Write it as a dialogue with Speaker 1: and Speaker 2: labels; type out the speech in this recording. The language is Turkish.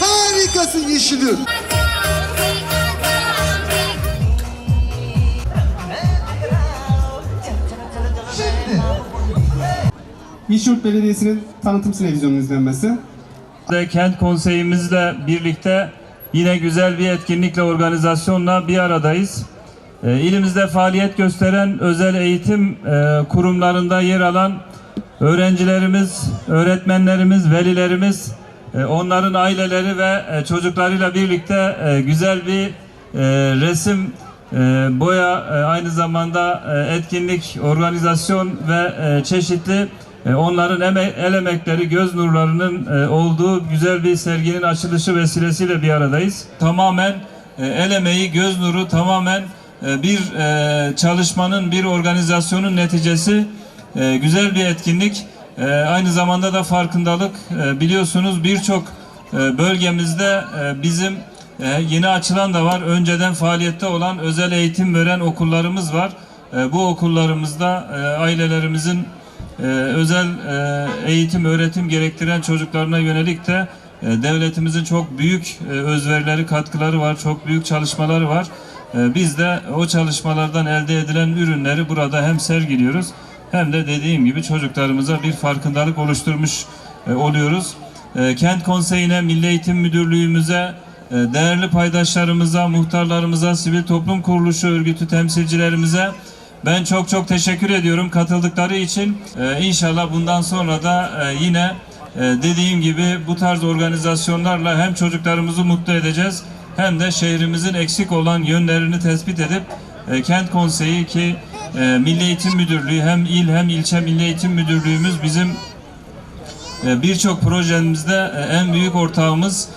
Speaker 1: Harikasın yeşilim.
Speaker 2: İşyurt Belediyesi'nin tanıtım televizyonunun izlenmesi.
Speaker 3: Kent konseyimizle birlikte yine güzel bir etkinlikle organizasyonla bir aradayız. E, İlimizde faaliyet gösteren özel eğitim e, kurumlarında yer alan öğrencilerimiz, öğretmenlerimiz, velilerimiz, e, onların aileleri ve e, çocuklarıyla birlikte güzel bir resim, boya, aynı zamanda etkinlik, organizasyon ve çeşitli onların eme- el emekleri, göz nurlarının e, olduğu güzel bir serginin açılışı vesilesiyle bir aradayız. Tamamen e, el emeği, göz nuru tamamen e, bir e, çalışmanın, bir organizasyonun neticesi e, güzel bir etkinlik. E, aynı zamanda da farkındalık. E, biliyorsunuz birçok e, bölgemizde e, bizim e, yeni açılan da var. Önceden faaliyette olan özel eğitim veren okullarımız var. E, bu okullarımızda e, ailelerimizin e, özel e, eğitim, öğretim gerektiren çocuklarına yönelik de e, devletimizin çok büyük e, özverileri, katkıları var, çok büyük çalışmaları var. E, biz de o çalışmalardan elde edilen ürünleri burada hem sergiliyoruz hem de dediğim gibi çocuklarımıza bir farkındalık oluşturmuş oluyoruz. Kent Konseyi'ne, Milli Eğitim Müdürlüğümüze, değerli paydaşlarımıza, muhtarlarımıza, sivil toplum kuruluşu örgütü temsilcilerimize ben çok çok teşekkür ediyorum katıldıkları için. Ee, inşallah bundan sonra da e, yine e, dediğim gibi bu tarz organizasyonlarla hem çocuklarımızı mutlu edeceğiz hem de şehrimizin eksik olan yönlerini tespit edip e, kent konseyi ki e, Milli Eğitim Müdürlüğü hem il hem ilçe Milli Eğitim Müdürlüğümüz bizim e, birçok projemizde e, en büyük ortağımız